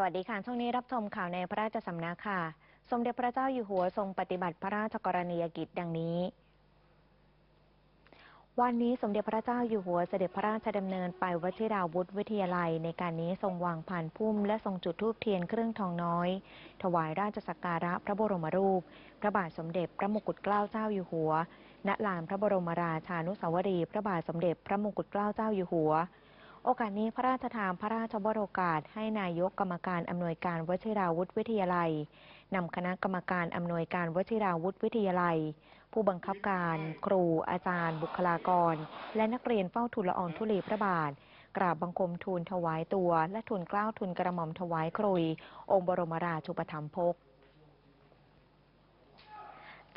สวัสดีค่ะ ช่วงนี้รับชมข่าวในพระราชสำนักค่ะ สมเด็จพระเจ้าอยู่หัวทรงปฏิบัติพระราชกรณียกิจดังนี้ วันนี้สมเด็จพระเจ้าอยู่หัวเสด็จพระราชดำเนินไปวชิราวุธวิทยาลัย ในการนี้ทรงวางผ่านพุ่ม และทรงจุดธูปเทียนเครื่องทองน้อย ถวายราชสักการะพระบรมรูป พระบาทสมเด็จพระมงกุฎเกล้าเจ้าอยู่หัว ณ ลานพระบรมราชานุสาวรีย์พระบาทสมเด็จพระมงกุฎเกล้าเจ้าอยู่หัว โอกาสนี้พระราชทานพระราชวโรกาสให้นายกกรรมการอำนวยการวชิราวุธวิทยาลัยนำคณะกรรมการอำนวยการวชิราวุธวิทยาลัย ผู้บังคับการ ครู อาจารย์ บุคลากร และนักเรียนเฝ้าทูลละอองธุลีพระบาท กราบบังคมทูลถวายตัว และทูลเกล้าทูลกระหม่อมถวายครุย องค์บรมราชูปถัมภก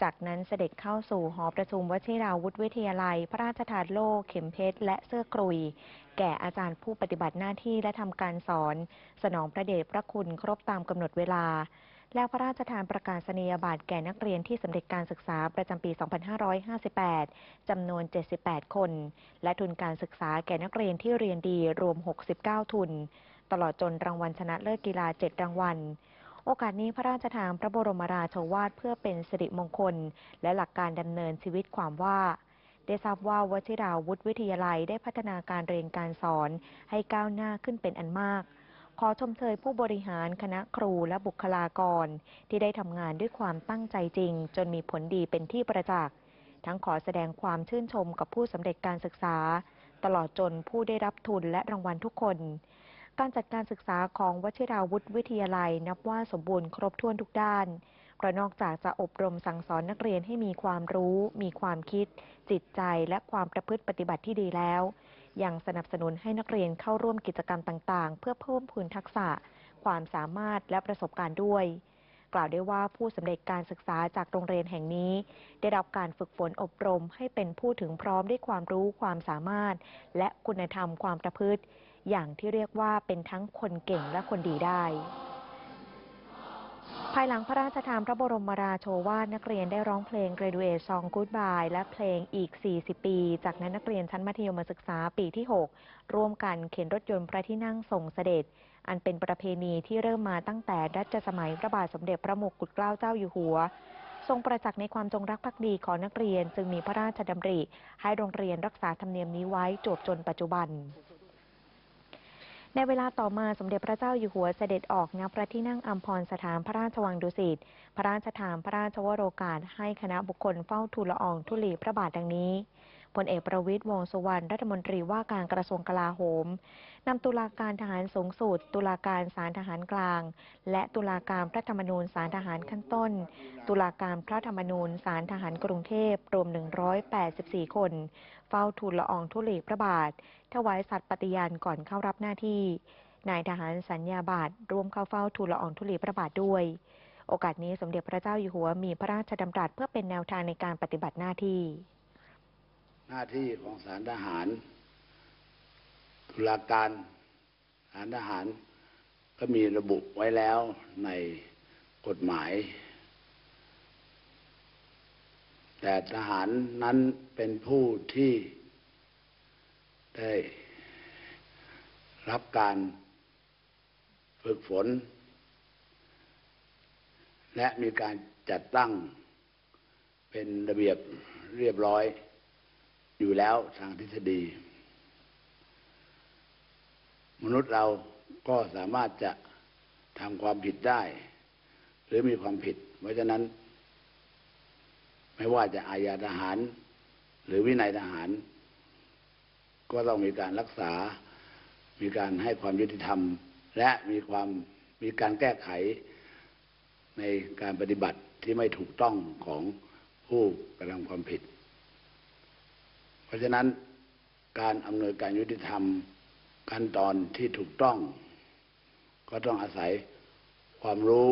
จากนั้นเสด็จเข้าสู่หอประชุมวชิราวุธวิทยาลัย พระราชทานโล่เข็มเพชร และเสื้อกรุย แก่อาจารย์ผู้ปฏิบัติหน้าที่และทำการสอน สนองพระเดชพระคุณครบตามกำหนดเวลา และพระราชทานประกาศนียบัตรแก่นักเรียนที่สำเร็จการศึกษาประจำปี 2558 จำนวน 78 คน และทุนการศึกษาแก่นักเรียนที่เรียนดีรวม 69 ทุน ตลอดจนรางวัลชนะเลิศกีฬา 7 รางวัล โอกาสนี้พระราชทานพระบรมราโชวาทเพื่อเป็นสิริมงคล และหลักการดำเนินชีวิตความว่า ได้ทราบว่าวชิราวุธวิทยาลัยได้พัฒนาการเรียนการสอนให้ก้าวหน้าขึ้นเป็นอันมาก ขอชมเชยผู้บริหารคณะครูและบุคลากร ที่ได้ทำงานด้วยความตั้งใจจริง จนมีผลดีเป็นที่ประจักษ์ทั้งขอแสดงความชื่นชมกับผู้สำเร็จการศึกษา ตลอดจนผู้ได้รับทุนและรางวัลทุกคน การจัดการศึกษาของวชิราวุธวิทยาลัย นับว่าสมบูรณ์ครบถ้วนทุกด้านเพราะนอกจากจะอบรมสั่งสอนนักเรียนให้มีความรู้ มีความคิด จิตใจและความประพฤติปฏิบัติที่ดีแล้ว ยังสนับสนุนให้นักเรียนเข้าร่วมกิจกรรมต่างๆ เพื่อเพิ่มพูนทักษะ ความสามารถและประสบการณ์ด้วยกล่าวได้ว่าผู้สำเร็จการศึกษาจากโรงเรียนแห่งนี้ ได้รับการฝึกฝนอบรมให้เป็นผู้ถึงพร้อมด้วยความรู้ความสามารถ และคุณธรรมความประพฤติ อย่างที่เรียกว่าเป็นทั้งคนเก่งและคนดีได้ ภายหลังพระราชทานพระบรมราโชวาทนักเรียนได้ร้องเพลง Graduate Song Goodbye และเพลงอีก 40 ปี จากนั้นนักเรียนชั้นมัธยมศึกษาปีที่ 6 ร่วมกันเข็นรถยนต์พระที่นั่งส่งเสด็จอันเป็นประเพณีที่เริ่มมาตั้งแต่รัชสมัยพระบาทสมเด็จพระมงกุฎเกล้าเจ้าอยู่หัว ทรงประจักษ์ในความจงรักภักดีของนักเรียน จึงมีพระราชดำริ ให้โรงเรียนรักษาธรรมเนียมนี้ไว้จบจนปัจจุบัน ในเวลาต่อมาสมเด็จพระเจ้าอยู่หัวเสด็จออกณพระที่นั่งอัมพรสถานพระราชวังดุสิต พระราชทานพระราชวโรกาสให้คณะบุคคลเฝ้าทูลละอองธุลีพระบาทดังนี้พลเอกประวิตยวงสุวรรณรัฐมนตรีว่าการกระทรวงกลาโหม นำตุลาการทหารสูงสุด ตุลาการศาลทหารกลาง และตุลาการพระธรรมนูญศาลทหารขั้นต้น ตุลาการพระธรรมนูญศาลทหารกรุงเทพรวม 184 คน เฝ้าทูลละอองธุลีพระบาท ถวายสัตย์ปฏิญาณก่อนเข้ารับหน้าที่ นายทหารสัญญาบาตรร่วมเข้าเฝ้าทูลละอองธุลีพระบาทด้วย โอกาสนี้สมเด็จพระเจ้าอยู่หัวมีพระราชดำรัสเพื่อเป็นแนวทางในการปฏิบัติหน้าที่ หน้าที่ของศาลทหาร ตุลาการศาลทหาร ก็มีระบุไว้แล้วในกฎหมาย แต่ทหารนั้นเป็นผู้ที่ได้รับการฝึกฝน และมีการจัดตั้งเป็นระเบียบเรียบร้อย อยู่แล้วทางทฤษฎี มนุษย์เราก็สามารถจะทำความผิดได้ หรือมีความผิด เพราะฉะนั้น ไม่ว่าจะอาญาทหาร หรือวินัยทหาร ก็ต้องมีการรักษา มีการให้ความยุติธรรม และมีความมีการแก้ไขในการปฏิบัติที่ไม่ถูกต้องของผู้กระทำความผิด เพราะฉะนั้นการอำนวยการยุติธรรม ขั้นตอนที่ถูกต้อง ก็ต้องอาศัยความรู้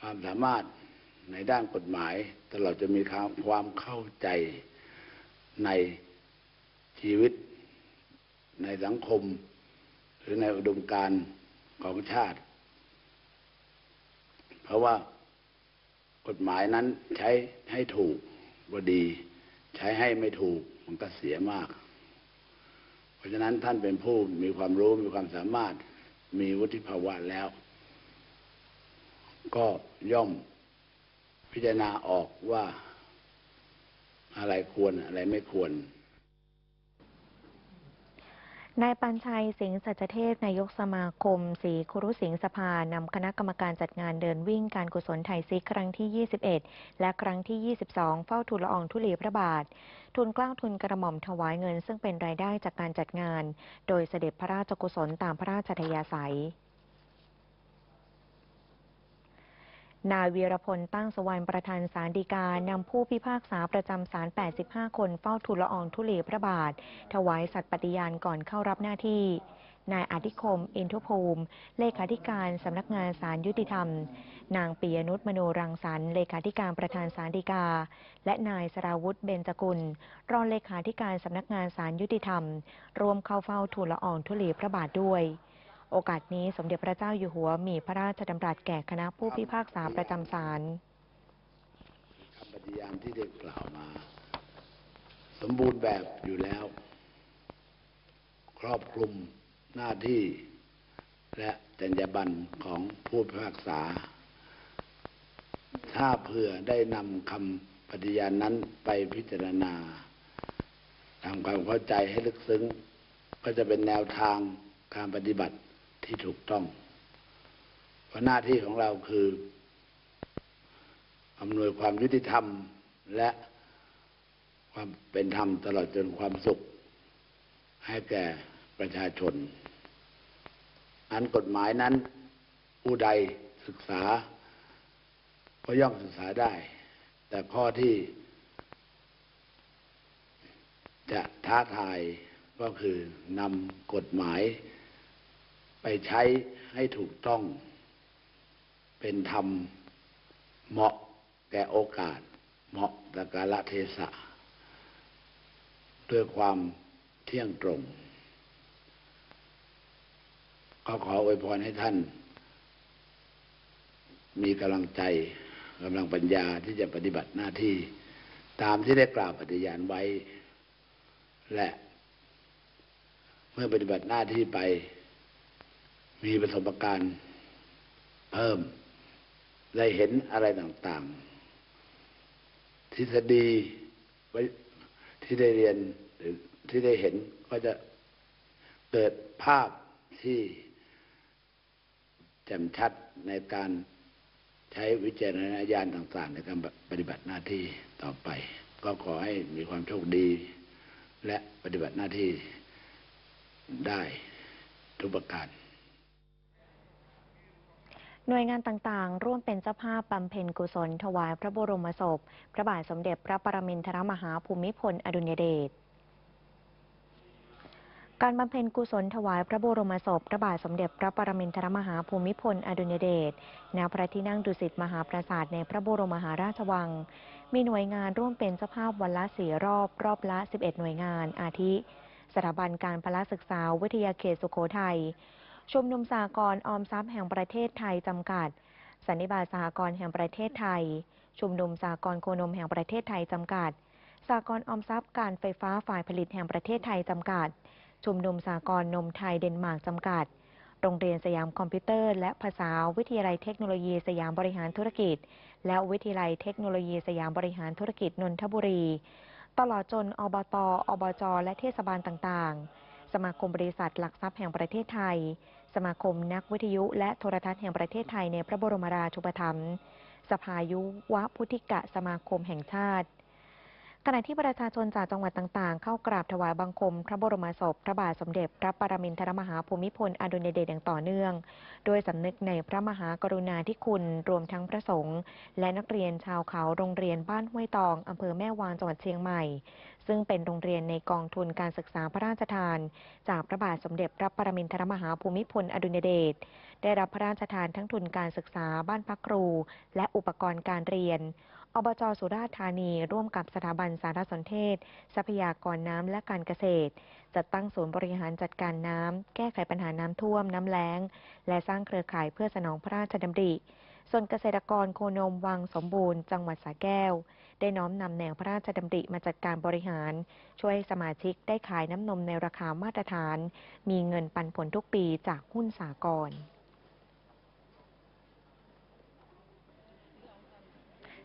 ความสามารถในด้านกฎหมาย ตลอดจะมีความเข้าใจในชีวิต ในสังคม หรือในอุดมการณ์ของชาติ เพราะว่ากฎหมายนั้นใช้ให้ถูกก็ดี ใช้ให้ไม่ถูกมันก็เสียมาก เพราะฉะนั้นท่านเป็นผู้มีความรู้มีความสามารถมีวุฒิภาวะแล้ว ก็ย่อมพิจารณาออกว่าอะไรควรอะไรไม่ควร นายปัญชัยสิงห์สัจเทพนายกสมาคมศรีคุรุสิงห์สภานำคณะกรรมการจัดงานเดินวิ่งการกุศลไทยซิกครั้งที่ 21 และครั้งที่ 22 เฝ้าทูลละอองธุลีพระบาท ทุนกล้าทุนกระหม่อมถวายเงินซึ่งเป็นรายได้จากการจัดงาน โดยเสด็จพระราชกุศลตามพระราชทยาศัย นายวีรพลตั้งสวรรณประธานสารดีกานำผู้พิพากษาประจำศาล 85 คนเฝ้าทูลละอองธุลีพระบาท ถวายสัตย์ปฏิญาณก่อนเข้ารับหน้าที่ นายอธิคม อินทุภูมิ เลขาธิการสำนักงานศาลยุติธรรม นางปียนุชมโนรังสรรค์เลขาธิการประธานศาลฎีกา และนายสราวุธเบญจกุล รองเลขาธิการสำนักงานศาลยุติธรรม ร่วมเข้าเฝ้าทูลละอองธุลีพระบาทด้วย โอกาสนี้สมเด็จพระเจ้าอยู่หัวมีพระราชดำรัสแก่คณะผู้พิพากษาประจำศาลคำปฏิญาณที่ได้กล่าวมา สมบูรณ์แบบอยู่แล้ว ครอบคลุมหน้าที่ และจรรยาบรรณของผู้พิพากษา ถ้าเผื่อได้นำคำปฏิญาณนั้นไปพิจารณาทำความเข้าใจให้ลึกซึ้ง ก็จะเป็นแนวทางการปฏิบัติ ที่ถูกต้องเพราะหน้าที่ของเราคืออำนวยความยุติธรรมและความเป็นธรรมตลอดจนความสุข ให้แก่ประชาชน อันกฎหมายนั้นผู้ใดศึกษา ก็ย่อมศึกษาได้ แต่ข้อที่ จะท้าทายก็คือนำกฎหมาย ไปใช้ให้ถูกต้อง เป็นธรรมเหมาะแก่โอกาส เหมาะต่กาลเทศะด้วยความเที่ยงตรง ก็ขออวยพรให้ท่าน มีกำลังใจกำลังปัญญาที่จะปฏิบัติหน้าที่ ตามที่ได้กล่าวปฏิญาณไว้ และ เมื่อปฏิบัติหน้าที่ไป มีประสบการณ์เพิ่ม ได้เห็นอะไรต่างๆ ทฤษฎีไว้ที่ได้เรียนหรือที่ได้เห็นก็จะเกิดภาพที่แจ่มชัดในการใช้วิจารณญาณต่าง ๆ ในการปฏิบัติหน้าที่ต่อไป ก็ขอให้มีความโชคดี และปฏิบัติหน้าที่ได้ทุกประการ หน่วยงานต่างๆ ร่วมเป็นเจ้าภาพบำเพ็ญกุศล ถวายพระบรมศพ พระบาทสมเด็จพระปรมินทรมหาภูมิพลอดุลยเดชการบำเพ็ญกุศลถวายพระบรมศพพระบาทสมเด็จพระปรมินทรมหาภูมิพลอดุลยเดช ณ พระที่นั่งดุสิตมหาปราสาทในพระบรมมหาราชวัง มีหน่วยงานร่วมเป็นเจ้าภาพวันละสี่รอบ รอบละ 11 หน่วยงาน อาทิ สถาบันการพละศึกษาวิทยาเขตสุโขทัย ชุมนุมสากรออมทรัพย์แห่งประเทศไทยจำกัด สันนิบาตสหกรแห่งประเทศไทย ชุมนุมสากรโคนมแห่งประเทศไทยจำกัด สากรออมทรัพย์การไฟฟ้าฝ่ายผลิตแห่งประเทศไทยจำกัด ชุมนุมสากรนมไทยเดนมาร์กจำกัด โรงเรียนสยามคอมพิวเตอร์ และภาษาวิทยาลัยเทคโนโลยีสยามบริหารธุรกิจ และวิทยาลัยเทคโนโลยีสยามบริหารธุรกิจนนทบุรี ตลอดจนอบต อบจ และเทศบาลต่าง ๆ สมาคมบริษัทหลักทรัพย์แห่งประเทศไทย สมาคมนักวิทยุและโทรทัศน์แห่งประเทศไทยในพระบรมราชูปถัมภ์สภายุวพุทธิกะสมาคมแห่งชาติ ขณะที่ประชาชนจากจังหวัดต่างๆ เข้ากราบถวายบังคม พระบรมศพ พระบาทสมเด็จ พระปรมินทรมหาภูมิพลอดุลยเดชอย่างต่อเนื่องโดยสำนึกในพระมหากรุณาธิคุณรวมทั้งพระสงฆ์และนักเรียนชาวเขาโรงเรียนบ้านห้วยตองอำเภอแม่วางจังหวัดเชียงใหม่ ซึ่งเป็นโรงเรียนในกองทุนการศึกษาพระราชทาน จากพระบาทสมเด็จพระปรมินทรมหาภูมิพลอดุลยเดชได้รับพระราชทานทั้งทุนการศึกษาบ้านพักครู และอุปกรณ์การเรียน อบจสุราษฎร์ธานีร่วมกับสถาบันสารสนเทศ ทรัพยากรน้ำและการเกษตร จัดตั้งศูนย์บริหารจัดการน้ำ แก้ไขปัญหาน้ำท่วมน้ำแล้ง และสร้างเครือข่ายเพื่อสนองพระราชดำริ ส่วนเกษตรกรโคนมวังสมบูรณ์จังหวัดสระแก้ว ได้น้อมนำแนวพระราชดำริมาจัดการบริหาร ช่วยสมาชิกได้ขายน้ำนมในราคามาตรฐาน มีเงินปันผลทุกปีจากหุ้นสากล